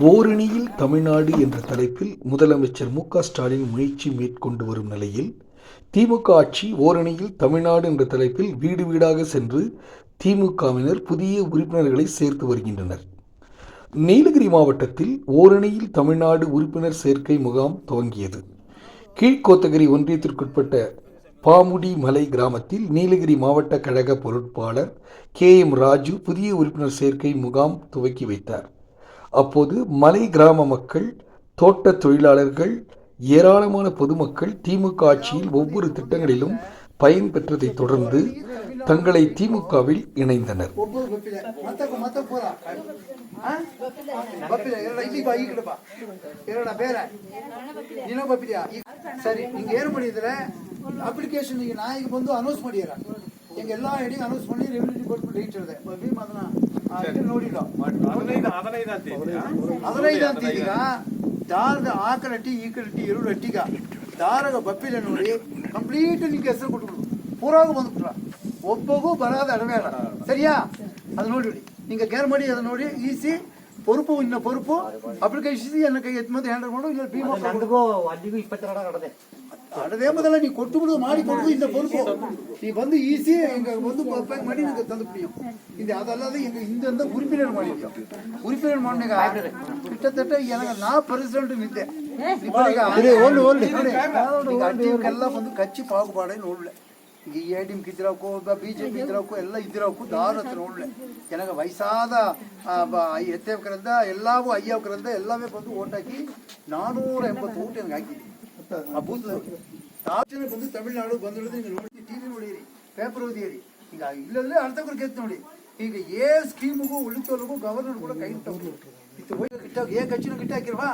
ஓரணியில் தமிழ்நாடு என்ற தலைப்பில் முதலமைச்சர் மு க ஸ்டாலின் முயற்சி மேற்கொண்டு வரும் நிலையில் திமுக ஆட்சி ஓரணியில் தமிழ்நாடு என்ற தலைப்பில் வீடு வீடாக சென்று திமுகவினர் புதிய உறுப்பினர்களை சேர்த்து வருகின்றனர். நீலகிரி மாவட்டத்தில் ஓரணியில் தமிழ்நாடு உறுப்பினர் சேர்க்கை முகாம் துவங்கியது. கீழ்கோத்தகிரி ஒன்றியத்திற்குட்பட்ட பாமுடி மலை கிராமத்தில் நீலகிரி மாவட்ட கழக பொருட்பாளர் கே எம் ராஜு புதிய உறுப்பினர் சேர்க்கை முகாம் துவக்கி வைத்தார். அப்போது மலை கிராம மக்கள் தோட்ட தொழிலாளர்கள் ஏராளமான பொதுமக்கள் திமுக ஆட்சியில் ஒவ்வொரு திட்டங்களிலும் பயன் பெற்றதை தொடர்ந்து தங்களை திமுகவில் இணைந்தனர். சரி நீங்க ஏறுபடி ಅಪ್ಲಿಕೇಶನ್ ಈಗ ನಾಯಿಗೆ ಬಂದು ಅನೌನ್ಸ್ ಮಾಡಿದಾರ ಈಗ ಎಲ್ಲ ಐಡಿಗೆ ಅನೌನ್ಸ್ ಮಾಡಿ ರೆವಿನ್ಯೂ ಡಿಪಾರ್ಟ್ಮೆಂಟ್ ರೀಚ್ ಇದೆ ಭೀಮ್ ಅದನ್ನ ನೋಡಿಲ್ಲ ಹದಿನೈದು ಅಂತ ಈಗ ದಾರದ ಆ ಕರಟಿ ಈ ಕರಟಿ ಎರಡು ಅಟ್ಟಿಗ ದಾರದ ಬಪ್ಪಿಲ ನೋಡಿ ಕಂಪ್ಲೀಟ್ ನಿಂಗೆ ಹೆಸರು ಕೊಟ್ಬಿಡು ಪೂರಾಗ ಬಂದ್ಬಿಟ್ರ ಒಬ್ಬಗೂ ಬರೋದು ಅಡವೆ ಸರಿಯಾ ಅದು ನೋಡಿ ನಿಂಗೆ ಗೇರ್ ಮಾಡಿ ಅದನ್ನ ನೋಡಿ ಈಸಿ పొరుపు ఇన్న పొరుపు ಅಪ್ಲಿಕೇಶನ್ ಎನ್ನಕ್ಕೆ ಎತ್ ಮತ್ತೆ ಹ್ಯಾಂಡಲ್ ಮಾಡು ಇಲ್ಲ ಭೀಮಾ ನನಗೂ ಅಲ್ಲಿಗೂ ಇಪ್ಪತ್ತೆರಡು ಕಡದೆ ಅಡದೇ ಮೊದಲ ನೀ ಕೊಟ್ಟುಬಿಡು ಮಾಡಿ ಕೊಡು ಇಂದ பொறுப்பு நீ வந்து ஈஸி எங்க வந்து பேக் ಮಾಡಿ ನನಗೆ ತಂದು ಬಿಡಿಯೋ ಇದು ಅದಲ್ಲದೆ ಈಗ ಹಿಂದೆ ಉರಿಪಿನೇರ್ ಮಾಡಿದ್ಯೋ ಉರಿಪಿನೇರ್ ಮಾಡಿದಾಗ ಇಷ್ಟತಟ್ಟ ಏನಾಗ ನಾ ಪ್ರೆಸಿಡೆಂಟ್ ನಿದ್ದೆ ಒಂದು ಒಂದು ಎಲ್ಲ ಬಂದು ಕಚ್ಚಿ ಪಾಗಬಾಡ ನೋಡ್ಲೆ ಈ ಎ ಡಿ ಎಂ ಇದ್ದಿರೋಕು ಒಬ್ಬ ಬಿ ಜೆ ಪಿ ಇದ್ದಿರೋಕು ಎಲ್ಲ ಇದ್ರಾಕು ದಾರ ಹತ್ರ ಒಳ್ಳೆ. ವಯಸ್ಸಾದ ಎತ್ತೇವಕರಿಂದ ಎಲ್ಲವೂ ಅಯ್ಯವಕರಿಂದ ಎಲ್ಲವೇ ಬಂದು ಓಟಾಕಿ ನಾನೂರ ಎಂಬತ್ತು ಊಟ ನನಗೆ ಹಾಕಿ ಆ ಬೂತ್ ಬಂದು ತಮಿಳುನಾಡು ಬಂದು ನೀವು ನೋಡಿ ಟಿ ವಿ ನೋಡಿರಿ ಪೇಪರ್ ಓದಿರಿ. ಈಗ ಇಲ್ಲದ್ರೆ ಅರ್ಧಕ್ಕೂ ಗೆದ್ದು ನೋಡಿ. ಈಗ ಏ ಸ್ಕೀಮ್ಗೂ ಉಳಿತೋಲ್ಗೂ ಗವರ್ನರ್ ಕೂಡ ಕೈ ಇಟ್ಟು ಹೋಗಿ ಏ ಖರ್ಚಿನ ಗಿಟ್ಟಾಕಿಲ್ವಾ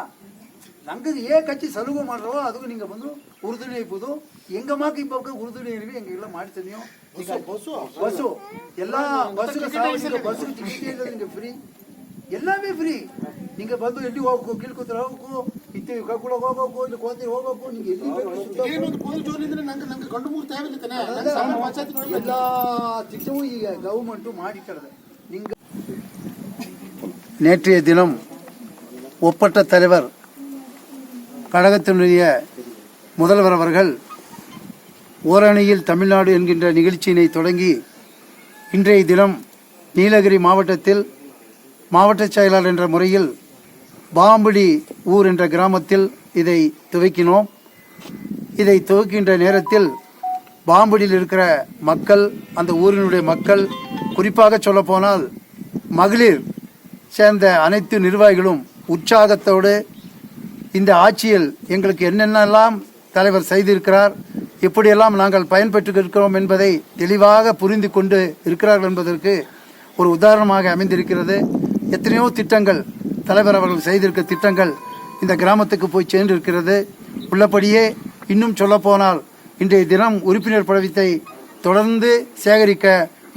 நாங்கள் ஏன் கட்சி சலுகை பண்ணுறோம் அதுக்கு நீங்கள் வந்து உறுதுணை போதும் எங்கள் மாக்கு இப்போ உறுதுணை இருக்குது எங்கள் எல்லாம் மாடி தண்ணியும் பஸ்ஸு எல்லா பஸ்ஸுக்கு பஸ்ஸுக்கு டிக்கெட் நீங்கள் ஃப்ரீ எல்லாமே ಫ್ರೀ ನಿಮಗೆ ಬಂದು ಎಲ್ಲಿ ಹೋಗ್ಬೇಕು ಗಿಲ್ಕುತ್ರ ಹೋಗ್ಬೇಕು ಇತ್ತೆ ಕಕ್ಕುಳಗೆ ಹೋಗ್ಬೇಕು ಇಲ್ಲಿ ಕೋತಿ ಹೋಗ್ಬೇಕು ನಿಮಗೆ ಎಲ್ಲಿ ಏನೊಂದು ಪೊಲೀಸ್ ಜೋನ್ ನಂಗೆ ನಂಗೆ ಗಂಡು ಮೂರು ಎಲ್ಲ திட்டமும் ಈಗ கவர்மெண்ட்டும் மாடிக்கிறது நீங்கள் நேற்றைய தினம் ஒப்பற்ற தலைவர் கழகத்தினுடைய முதல்வர் அவர்கள் ஓரணியில் தமிழ்நாடு என்கின்ற நிகழ்ச்சியினை தொடங்கி இன்றைய தினம் நீலகிரி மாவட்டத்தில் மாவட்ட செயலாளர் என்ற முறையில் பாம்படி ஊர் என்ற கிராமத்தில் இதை துவக்கினோம். இதை துவக்கின்ற நேரத்தில் பாம்படியில் இருக்கிற மக்கள் அந்த ஊரினுடைய மக்கள் குறிப்பாக சொல்லப்போனால் மகளிர் சேர்ந்த அனைத்து நிர்வாகிகளும் உற்சாகத்தோடு இந்த ஆட்சியில் எங்களுக்கு என்னென்னலாம் தலைவர் செய்திருக்கிறார் எப்படியெல்லாம் நாங்கள் பயன்பெற்று இருக்கிறோம் என்பதை தெளிவாக புரிந்து கொண்டு இருக்கிறார்கள் என்பதற்கு ஒரு உதாரணமாக அமைந்திருக்கிறது. எத்தனையோ திட்டங்கள் தலைவர் அவர்கள் செய்திருக்க திட்டங்கள் இந்த கிராமத்துக்கு போய் சேர்ந்திருக்கிறது. உள்ளபடியே இன்னும் சொல்லப்போனால் இன்றைய தினம் உறுப்பினர் பதவித்தை தொடர்ந்து சேகரிக்க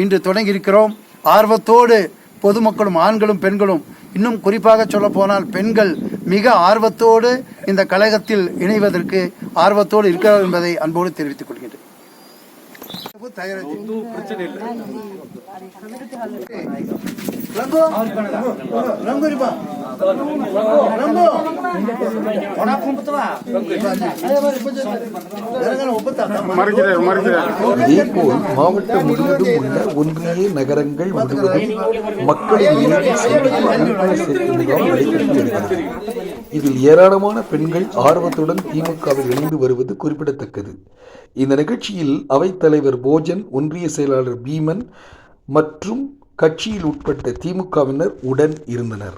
இன்று தொடங்கியிருக்கிறோம். ஆர்வத்தோடு பொதுமக்களும் ஆண்களும் பெண்களும் இன்னும் குறிப்பாக சொல்லப்போனால் பெண்கள் மிக ஆர்வத்தோடு இந்த கழகத்தில் இணைவதற்கு ஆர்வத்தோடு இருக்கிறார் என்பதை அன்போடு தெரிவித்துக் கொள்கின்றேன் இதேபோல் மாவட்டம் முழுவதும் உள்ள ஒன்றிய நகரங்கள் முழுவதும் மக்களின் நடைபெற்று வருகிறது இதில் ஏராளமான பெண்கள் ஆர்வத்துடன் திமுகவில் இணைந்து வருவது குறிப்பிடத்தக்கது. இந்த நிகழ்ச்சியில் அவைத்தலைவர் போஜன் ஒன்றிய செயலாளர் பீமன் மற்றும் கட்சியில் உட்பட்ட திமுகவினர் உடன் இருந்தனர்.